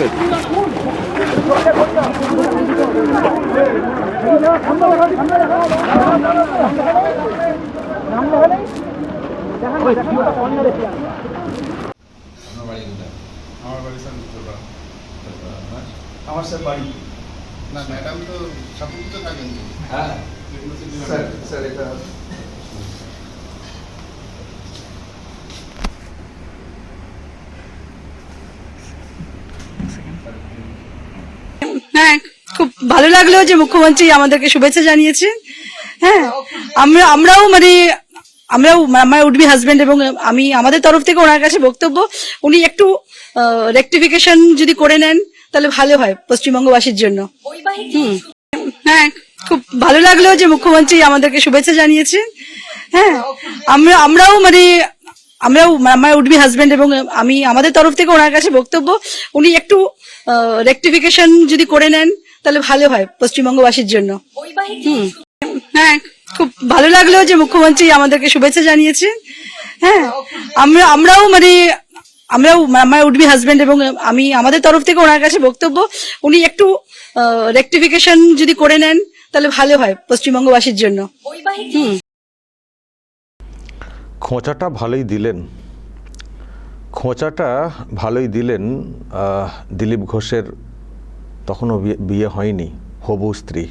কোথায় আমার বাড়ি স্যার উত্তরপাড়া আমার স্যার বাড়ি। না ম্যাডাম তো থাকেন তো হ্যাঁ। স্যার স্যার এটা হ্যাঁ খুব ভালো লাগল যে মুখ্যমন্ত্রী আমাদেরকে শুভেচ্ছা জানিয়েছে। হ্যাঁ আমরা, আমরাও মানে আমরাও, আমার উডবি হাজবেন্ড এবং আমি, আমাদের তরফ থেকে ওনার কাছে বক্তব্য। উনি একটু রেকটিফিকেশন যদি করে নেন, তাহলে ভালো হয় পশ্চিমবঙ্গবাসীর জন্য। হ্যাঁ খুব ভালো লাগল যে মুখ্যমন্ত্রী আমাদেরকে শুভেচ্ছা জানিয়েছে। হ্যাঁ আমরা, আমরাও মানে আমরাও, আমার উডবি হাজবেন্ড এবং আমি, আমাদের তরফ থেকে ওনার কাছে বক্তব্য। উনি একটু রেকটিফিকেশন যদি করে নেন তাহলে ভালো হয় পশ্চিমবঙ্গবাসীর জন্য। হুম। হ্যাঁ খুব ভালো লাগল যে মুখ্যমন্ত্রী আমাদেরকে শুভেচ্ছা জানিয়েছে হ্যাঁ আমরা আমরাও মানে আমরাও আমার উডবি হাজবেন্ড এবং আমি আমাদের তরফ থেকে ওনার কাছে বক্তব্য উনি একটু রেকটিফিকেশন যদি করে নেন তাহলে ভালো হয় পশ্চিমবঙ্গবাসীর জন্য। হুম। খোঁচাটা ভালোই দিলেন। খোঁচাটা ভালোই দিলেন দিলীপ ঘোষের তখনও বিয়ে- হয়নি, হবু স্ত্রী।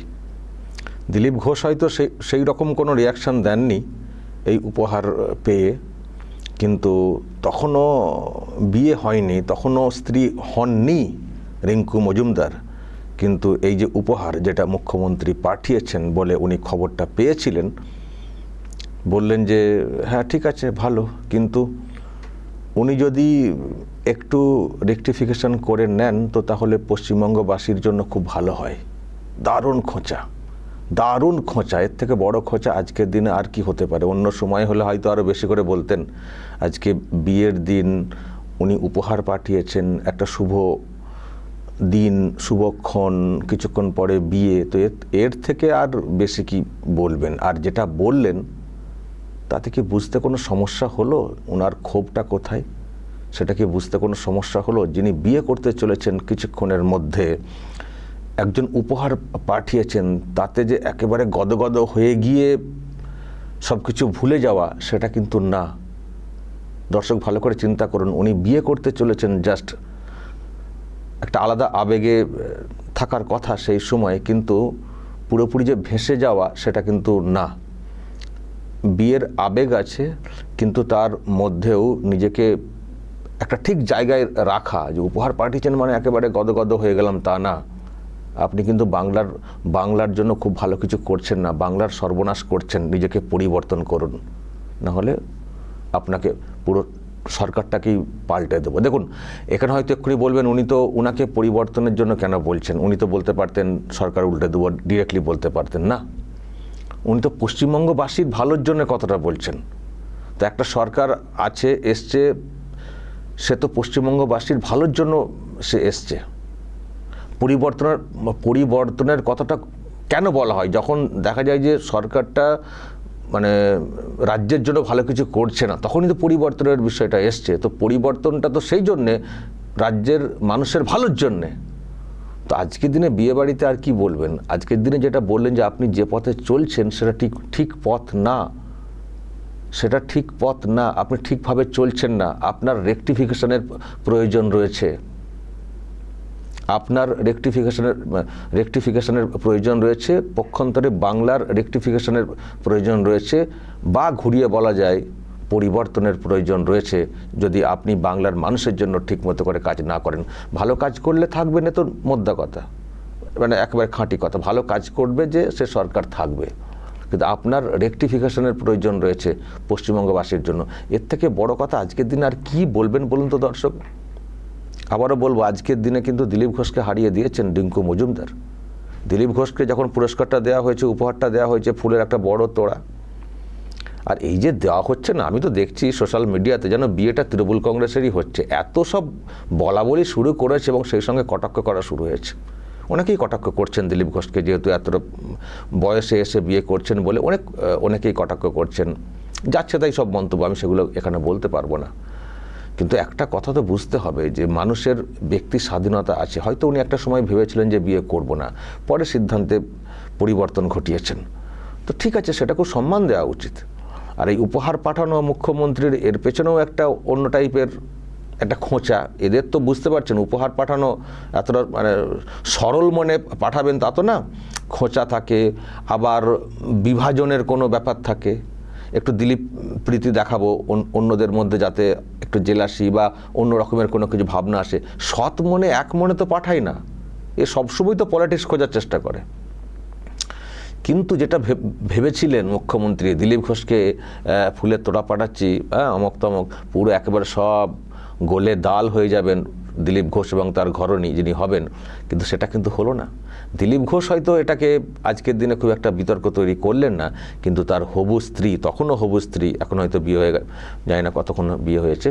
দিলীপ ঘোষ হয়তো সেই সেই রকম কোনো রিয়াকশন দেননি এই উপহার পেয়ে, কিন্তু তখনও বিয়ে হয়নি, তখনও স্ত্রী হননি রিঙ্কু মজুমদার। কিন্তু এই যে উপহার যেটা মুখ্যমন্ত্রী পাঠিয়েছেন বলে উনি খবরটা পেয়েছিলেন, বললেন যে হ্যাঁ ঠিক আছে, ভালো। কিন্তু উনি যদি একটু রেকটিফিকেশন করে নেন, তো তাহলে পশ্চিমবঙ্গবাসীর জন্য খুব ভালো হয়। দারুণ খোঁচা। দারুণ খোঁচা। এর থেকে বড় খোঁচা আজকের দিনে আর কি হতে পারে? অন্য সময় হলে হয়তো আরও বেশি করে বলতেন। আজকে বিয়ের দিন উনি উপহার পাঠিয়েছেন, একটা শুভ দিন, শুভক্ষণ, কিছুক্ষণ পরে বিয়ে। তো এর- থেকে আর বেশি কি বলবেন? আর যেটা বললেন তাতে কি বুঝতে কোনো সমস্যা হলো? ওনার ক্ষোভটা কোথায়? সেটা কি বুঝতে কোনো সমস্যা হলো? যিনি বিয়ে করতে চলেছেন কিছুক্ষণের মধ্যে, একজন উপহার পাঠিয়েছেন, তাতে যে একেবারে গদগদ হয়ে গিয়ে সব কিছু ভুলে যাওয়া, সেটা কিন্তু না। দর্শক, ভালো করে চিন্তা করুন, উনি বিয়ে করতে চলেছেন জাস্ট একটা আলাদা আবেগে থাকার কথা সেই সময়, কিন্তু পুরোপুরি যে ভেসে যাওয়া, সেটা কিন্তু না। বিয়ের আবেগ আছে, কিন্তু তার মধ্যেও নিজেকে একটা ঠিক জায়গায় রাখা, যে উপহার পাঠিয়েছেন মানে একেবারে গদগদ হয়ে গেলাম তা না। আপনি কিন্তু বাংলার বাংলার জন্য খুব ভালো কিছু করছেন না, বাংলার সর্বনাশ করছেন, নিজেকে পরিবর্তন করুন। না হলে আপনাকে পুরো সরকারটাকেই পাল্টে দেবো। দেখুন, এখানে হয়তো এক্ষুনি বলবেন, উনি তো উনাকে পরিবর্তনের জন্য কেন বলছেন? উনি তো বলতে পারতেন, সরকার উল্টে দেবো ডিরেক্টলি বলতে পারতেন না। উনি তো পশ্চিমবঙ্গবাসীর ভালোর জন্য কথাটা বলছেন। তো একটা সরকার আছে, এসছে, সে তো পশ্চিমবঙ্গবাসীর ভালোর জন্য সে এসছে। পরিবর্তনের পরিবর্তনের কথাটা কেন বলা হয়? যখন দেখা যায় যে সরকারটা মানে রাজ্যের জন্য ভালো কিছু করছে না, তখনই তো পরিবর্তনের বিষয়টা এসছে। তো পরিবর্তনটা তো সেই জন্যে, রাজ্যের মানুষের ভালোর জন্যে। তো আজকের দিনে বিয়েবাড়িতে আর কি বলবেন? আজকের দিনে যেটা বললেন যে আপনি যে পথে চলছেন সেটা ঠিক ঠিক পথ না। সেটা ঠিক পথ না। আপনি ঠিকভাবে চলছেন না। আপনার রেকটিফিকেশনের প্রয়োজন রয়েছে। আপনার রেকটিফিকেশনের রেকটিফিকেশনের প্রয়োজন রয়েছে। পক্ষান্তরে বাংলার রেকটিফিকেশনের প্রয়োজন রয়েছে। বা ঘুরিয়ে বলা যায় পরিবর্তনের প্রয়োজন রয়েছে যদি আপনি বাংলার মানুষের জন্য ঠিকমতো করে কাজ না করেন। ভালো কাজ করলে থাকবে না তো মোদ্দা কথা। মানে একেবারে খাঁটি কথা। ভালো কাজ করবে যে সে সরকার থাকবে। কিন্তু আপনার রেকটিফিকেশনের প্রয়োজন রয়েছে পশ্চিমবঙ্গবাসীর জন্য। এর থেকে বড় কথা আজকের দিনে আর কি বলবেন বলুন তো দর্শক? আবারও বলব, আজকের দিনে কিন্তু দিলীপ ঘোষকে হারিয়ে দিয়েছেন ডিঙ্কু মজুমদার। দিলীপ ঘোষকে যখন পুরস্কারটা দেওয়া হয়েছে, উপহারটা দেওয়া হয়েছে ফুলের একটা বড় তোড়া আর এই যে দেওয়া হচ্ছে না, আমি তো দেখছি সোশ্যাল মিডিয়াতে যেন বিয়েটা তৃণমূল কংগ্রেসেরই হচ্ছে। এত সব বলা বলি শুরু করেছে এবং সেই সঙ্গে কটাক্ষ করা শুরু হয়েছে। অনেকেই কটাক্ষ করছেন দিলীপ ঘোষকে যেহেতু এতটা বয়সে এসে বিয়ে করছেন বলে অনেক অনেকেই কটাক্ষ করছেন। যাচ্ছে তাই সব মন্তব্য, আমি সেগুলো এখানে বলতে পারব না। কিন্তু একটা কথা তো বুঝতে হবে যে মানুষের ব্যক্তি স্বাধীনতা আছে। হয়তো উনি একটা সময় ভেবেছিলেন যে বিয়ে করব না, পরে সিদ্ধান্তে পরিবর্তন ঘটিয়েছেন। তো ঠিক আছে সেটাকেও সম্মান দেওয়া উচিত। আর এই উপহার পাঠানো মুখ্যমন্ত্রীর এর পেছনেও একটা অন্য টাইপের একটা খোঁচা। এদের তো বুঝতে পারছেন, উপহার পাঠানো এতটা মানে সরল মনে পাঠাবেন তা তো না। খোঁচা থাকে, আবার বিভাজনের কোনো ব্যাপার থাকে। একটু দিলীপ প্রীতি দেখাবো অন- অন্যদের মধ্যে যাতে একটু জেলাসি বা অন্য রকমের কোনো কিছু ভাবনা আসে। সৎ মনে এক মনে তো পাঠাই না। এ সবসময় তো পলিটিক্স খোঁজার চেষ্টা করে। কিন্তু যেটা ভেবেছিলেন মুখ্যমন্ত্রী, দিলীপ ঘোষকে ফুলের তোড়া পাঠাচ্ছি হ্যাঁ অমক তমক, পুরো একেবারে সব গোলে দাল হয়ে যাবেন দিলীপ ঘোষ এবং তার ঘরণী যিনি হবেন, কিন্তু সেটা কিন্তু হলো না। দিলীপ ঘোষ হয়তো এটাকে আজকের দিনে খুব একটা বিতর্ক তৈরি করলেন না, কিন্তু তার হবু স্ত্রী, তখনও হবু স্ত্রী, এখন হয়তো বিয়ে হয়ে যায় না কতক্ষণ বিয়ে হয়েছে,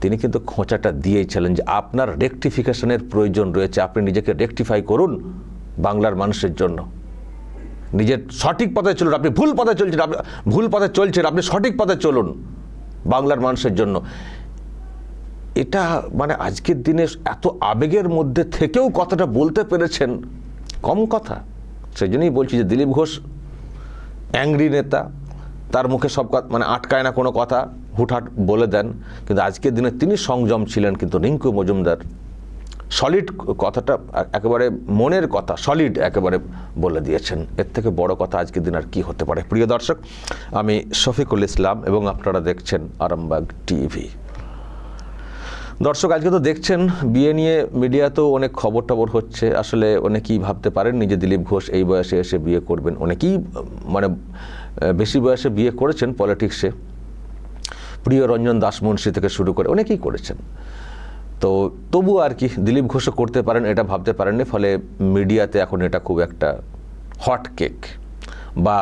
তিনি কিন্তু খোঁচাটা দিয়েছিলেন যে আপনার রেকটিফিকেশনের প্রয়োজন রয়েছে, আপনি নিজেকে রেকটিফাই করুন বাংলার মানুষের জন্য। নিজের সঠিক পথে চলুন, আপনি ভুল পথে চলছেন, আপনি ভুল পথে চলছেন, আপনি সঠিক পথে চলুন বাংলার মানুষের জন্য। এটা মানে আজকের দিনে এত আবেগের মধ্যে থেকেও কথাটা বলতে পেরেছেন কম কথা। সেই জন্যই বলছি যে দিলীপ ঘোষ, অ্যাংরি নেতা, তার মুখে সব কথা মানে আটকায় না কোনো কথা, হুটহাট বলে দেন। কিন্তু আজকের দিনে তিনি সংযম ছিলেন কিন্তু রিঙ্কু মজুমদার। সলিড কথাটা একেবারে মনের কথা সলিড একেবারে বলে দিয়েছেন। এর থেকে বড় কথা আজকের দিন আর কি হতে পারে? প্রিয় দর্শক, আমি শফিকুল ইসলাম এবং আপনারা দেখছেন আরামবাগ টিভি। দর্শক, আজকে তো দেখছেন, বিয়ে নিয়ে মিডিয়াতেও অনেক খবর টবর হচ্ছে। আসলে অনেকেই ভাবতে পারেন যে দিলীপ ঘোষ এই বয়সে এসে বিয়ে করবেন। অনেকেই মানে বেশি বয়সে বিয়ে করেছেন পলিটিক্সে। প্রিয় রঞ্জন দাসমুন্সী থেকে শুরু করে অনেকেই করেছেন। তো তবু আর কি দিলীপ ঘোষও করতে পারেন, এটা ভাবতে পারেননি, ফলে মিডিয়াতে এখন এটা খুব একটা হট কেক বা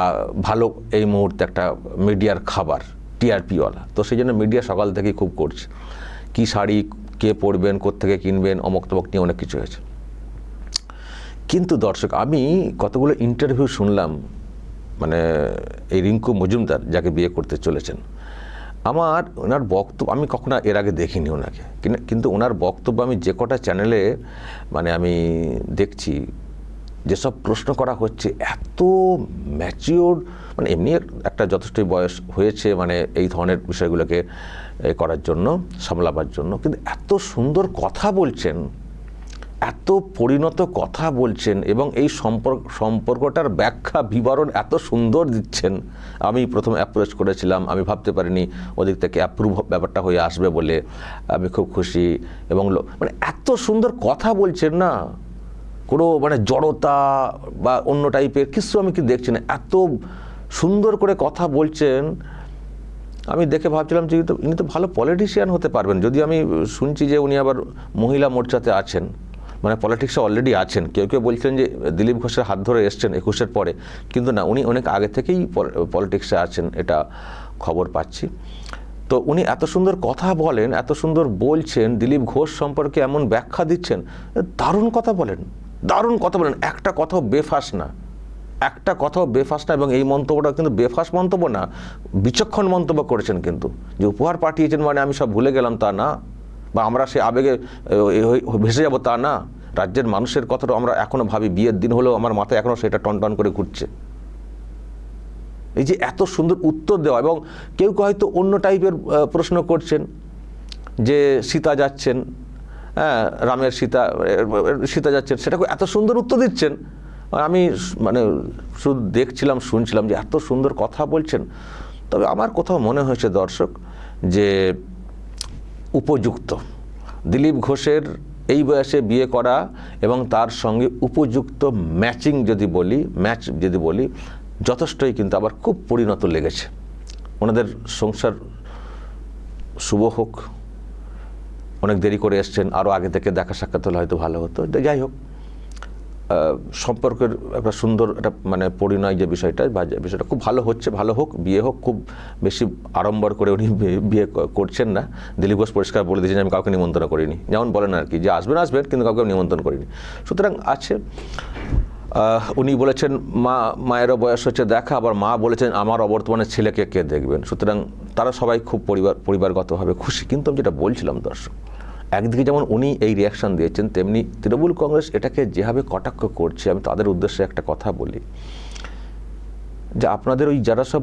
ভালো এই মুহূর্তে একটা মিডিয়ার খাবার, টিআরপিওয়ালা। তো সেই জন্য মিডিয়া সকাল থেকেই খুব করছে। কি শাড়ি, কে পরবেন, কোত্থেকে কিনবেন, অমক তমক নিয়ে অনেক কিছু হয়েছে। কিন্তু দর্শক, আমি কতগুলো ইন্টারভিউ শুনলাম মানে এই রিঙ্কু মজুমদার যাকে বিয়ে করতে চলেছেন আমার ওনার বক্তব্য, আমি কখনো এর আগে দেখিনি ওনাকে। কিন্তু ওনার বক্তব্য আমি যে কটা চ্যানেলে মানে আমি দেখছি, যেসব প্রশ্ন করা হচ্ছে, এত ম্যাচিওর মানে এমনি একটা যথেষ্টই বয়স হয়েছে মানে এই ধরনের বিষয়গুলোকে করার জন্য, সামলাবার জন্য, কিন্তু এত সুন্দর কথা বলছেন এত পরিণত কথা বলছেন এবং এই সম্পর্ক, সম্পর্কটার ব্যাখ্যা, বিবরণ এত সুন্দর দিচ্ছেন। আমি প্রথম অ্যাপ্রোচ করেছিলাম, আমি ভাবতে পারিনি ওদিক থেকে অ্যাপ্রুভ ব্যাপারটা হয়ে আসবে বলে। আমি খুব খুশি এবং মানে এত সুন্দর কথা বলছেন না। কোনো মানে জড়তা বা অন্য টাইপের কিছু আমি কি দেখছি না। এত সুন্দর করে কথা বলছেন। আমি দেখে ভাবছিলাম যে ইনি তো ভালো পলিটিশিয়ান হতে পারবেন। যদি আমি শুনছি যে উনি আবার মহিলা মোর্চাতে আছেন। মানে পলিটিক্সে অলরেডি আছেন। কেউ কেউ বলছেন যে দিলীপ ঘোষের হাত ধরে এসছেন একুশের পরে। কিন্তু না, উনি অনেক আগে থেকেই পলিটিক্সে আছেন, এটা খবর পাচ্ছি। তো উনি এত সুন্দর কথা বলেন, এত সুন্দর বলছেন, দিলীপ ঘোষ সম্পর্কে এমন ব্যাখ্যা দিচ্ছেন, দারুণ কথা বলেন, দারুণ কথা বলেন। একটা কথাও বেফাস না। একটা কথাও বেফাস না এবং এই মন্তব্যটা কিন্তু বেফাস মন্তব্য না, বিচক্ষণ মন্তব্য করেছেন কিন্তু। যে উপহার পাঠিয়েছেন মানে আমি সব ভুলে গেলাম তা না। বা আমরা সে আবেগে ভেসে যাব তা না। রাজ্যের মানুষের কথাটা আমরা এখনও ভাবি। বিয়ের দিন হলেও আমার মাথায় এখনও সেটা টন টন করে ঘুরছে। এই যে এত সুন্দর উত্তর দেওয়া এবং কেউ কেউ হয়তো অন্য টাইপের প্রশ্ন করছেন যে সীতা যাচ্ছেন হ্যাঁ রামের সীতা সীতা যাচ্ছেন, সেটাকে এত সুন্দর উত্তর দিচ্ছেন। আমি মানে শুধু দেখছিলাম, শুনছিলাম যে এত সুন্দর কথা বলছেন। তবে আমার কোথাও মনে হয়েছে দর্শক যে উপযুক্ত। দিলীপ ঘোষের এই বয়সে বিয়ে করা এবং তার সঙ্গে উপযুক্ত ম্যাচিং যদি বলি, ম্যাচ যদি বলি, যথেষ্টই কিন্তু আবার খুব পরিণত লেগেছে। ওনাদের সংসার শুভ হোক। অনেক দেরি করে এসছেন আরও আগে থেকে দেখা সাক্ষাৎ হলে হয়তো ভালো হতো। যাই হোক সম্পর্কের একটা সুন্দর একটা মানে পরিণয় যে বিষয়টা, বা যে বিষয়টা খুব ভালো হচ্ছে, ভালো হোক, বিয়ে হোক, খুব বেশি আড়ম্বর করে উনি বিয়ে- করছেন না। দিলীপ ঘোষ পরিষ্কার বলে দিয়েছেন, আমি কাউকে নিমন্ত্রণ করিনি। যেমন বলেন আর কি, যে আসবেন আসবেন, কিন্তু কাউকে নিমন্ত্রণ করিনি। সুতরাং আছে উনি বলেছেন, মা, মায়েরও বয়স হচ্ছে, দেখা। আবার মা বলেছেন, আমার অবর্তমানে ছেলেকে কে দেখবেন? সুতরাং তারা সবাই খুব পরিবার, পরিবারগতভাবে খুশি। কিন্তু আমি যেটা বলছিলাম দর্শক একদিকে যেমন উনি এই রিয়াকশন দিয়েছেন, তেমনি তৃণমূল কংগ্রেস এটাকে যেভাবে কটাক্ষ করছে, আমি তাদের উদ্দেশ্যে একটা কথা বলি। যে আপনাদের ওই যারা সব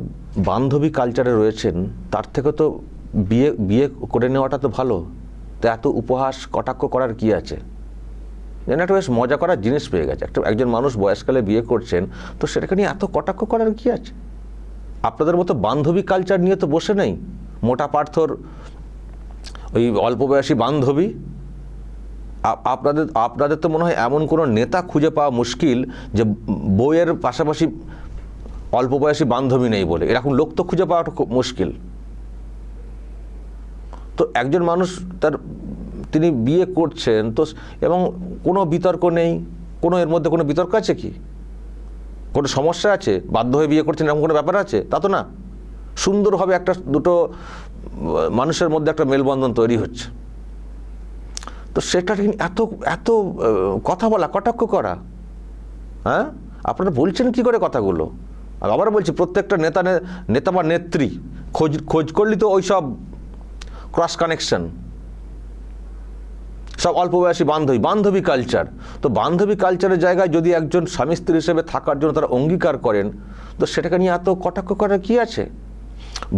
বান্ধবী কালচারে রয়েছেন, তার থেকে তো বিয়ে বিয়ে করে নেওয়াটা তো ভালো। তো এত উপহাস, কটাক্ষ করার কি আছে? যেন একটা বেশ মজা করার জিনিস পেয়ে গেছে। একটা, একজন মানুষ বয়সকালে বিয়ে করছেন, তো সেটাকে নিয়ে এত কটাক্ষ করার কি আছে? আপনাদের মতো বান্ধবী কালচার নিয়ে তো বসে নেই। মোটা পার্থর ওই অল্প বয়সী বান্ধবী আপনাদের আপনাদের তো মনে হয় এমন কোনো নেতা খুঁজে পাওয়া মুশকিল যে বইয়ের পাশাপাশি অল্প বয়সী বান্ধবী নেই বলে। এরকম লোক তো খুঁজে পাওয়াটা খুব মুশকিল। তো একজন মানুষ তার, তিনি বিয়ে করছেন, তো এবং কোনো বিতর্ক নেই, কোনো এর মধ্যে কোনো বিতর্ক আছে কি? কোনো সমস্যা আছে? বাধ্য হয়ে বিয়ে করছেন এরকম কোনো ব্যাপার আছে? তা তো না। সুন্দরভাবে একটা দুটো মানুষের মধ্যে একটা মেলবন্ধন তৈরি হচ্ছে। তো সেটা এত এত কথা বলা, কটাক্ষ করা। হ্যাঁ? আপনারা বলছেন কি করে কথাগুলো? আবার বলছি, প্রত্যেকটা নেতা নেতা বা নেত্রী, খোঁজ খোঁজ করলি তো ওই সব ক্রস কানেকশন সব অল্প বয়সী বান্ধবী বান্ধবী কালচার তো বান্ধবী কালচারের জায়গায় যদি একজন স্বামী স্ত্রী হিসেবে থাকার জন্য তারা অঙ্গীকার করেন, তো সেটাকে নিয়ে এত কটাক্ষ করার কি আছে?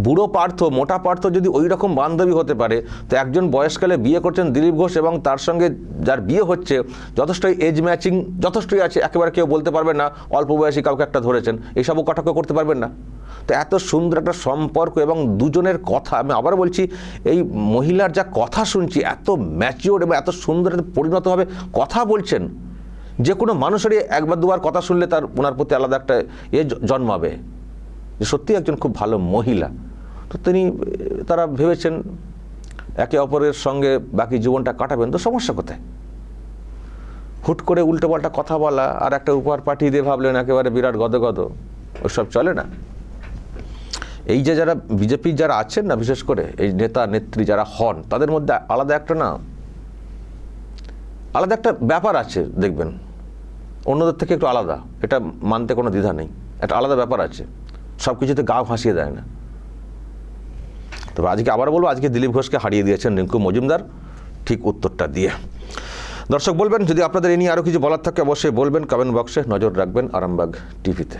বুড়ো পার্থ, মোটা পার্থ যদি ওই রকম বান্ধবী হতে পারে, তো একজন বয়সকালে বিয়ে করছেন দিলীপ ঘোষ এবং তার সঙ্গে যার বিয়ে হচ্ছে, যথেষ্টই এজ ম্যাচিং যথেষ্টই আছে, একেবারে কেউ বলতে পারবেন না, অল্প বয়সী কাউকে একটা ধরেছেন এইসবও কটাক্ষ করতে পারবেন না। তো এত সুন্দর একটা সম্পর্ক এবং দুজনের কথা, আমি আবার বলছি, এই মহিলার যা কথা শুনছি, এত ম্যাচিওর এবং এত সুন্দর পরিণতভাবে কথা বলছেন, যে কোনো মানুষেরই একবার দুবার কথা শুনলে তার ওনার প্রতি আলাদা একটা এ জন্মাবে। যে সত্যি একজন খুব ভালো মহিলা। তো তিনি, তারা ভেবেছেন একে অপরের সঙ্গে বাকি জীবনটা কাটাবেন, তো সমস্যা কোথায়? হুট করে উল্টোপাল্টা কথা বলা আর একটা উপহার পাঠিয়ে দিয়ে ভাবলেন একেবারে বিরাট গদগদ ওসব চলে না। এই যে যারা বিজেপির যারা আছেন না, বিশেষ করে এই নেতা নেত্রী যারা হন, তাদের মধ্যে আলাদা একটা না, আলাদা একটা ব্যাপার আছে, দেখবেন। অন্যদের থেকে একটু আলাদা, এটা মানতে কোনো দ্বিধা নেই, একটা আলাদা ব্যাপার আছে। সব কিছুতে গা ভাসিয়ে দেয় না। তবে আজকে আবার বলব, আজকে দিলীপ ঘোষকে হারিয়ে দিয়েছেন রিঙ্কু মজুমদার। ঠিক উত্তরটা দিয়ে। দর্শক বলবেন, যদি আপনাদের এ নিয়ে আরও কিছু বলার থাকে, অবশ্যই বলবেন কমেন্ট বক্সে নজর রাখবেন আরামবাগ টিভিতে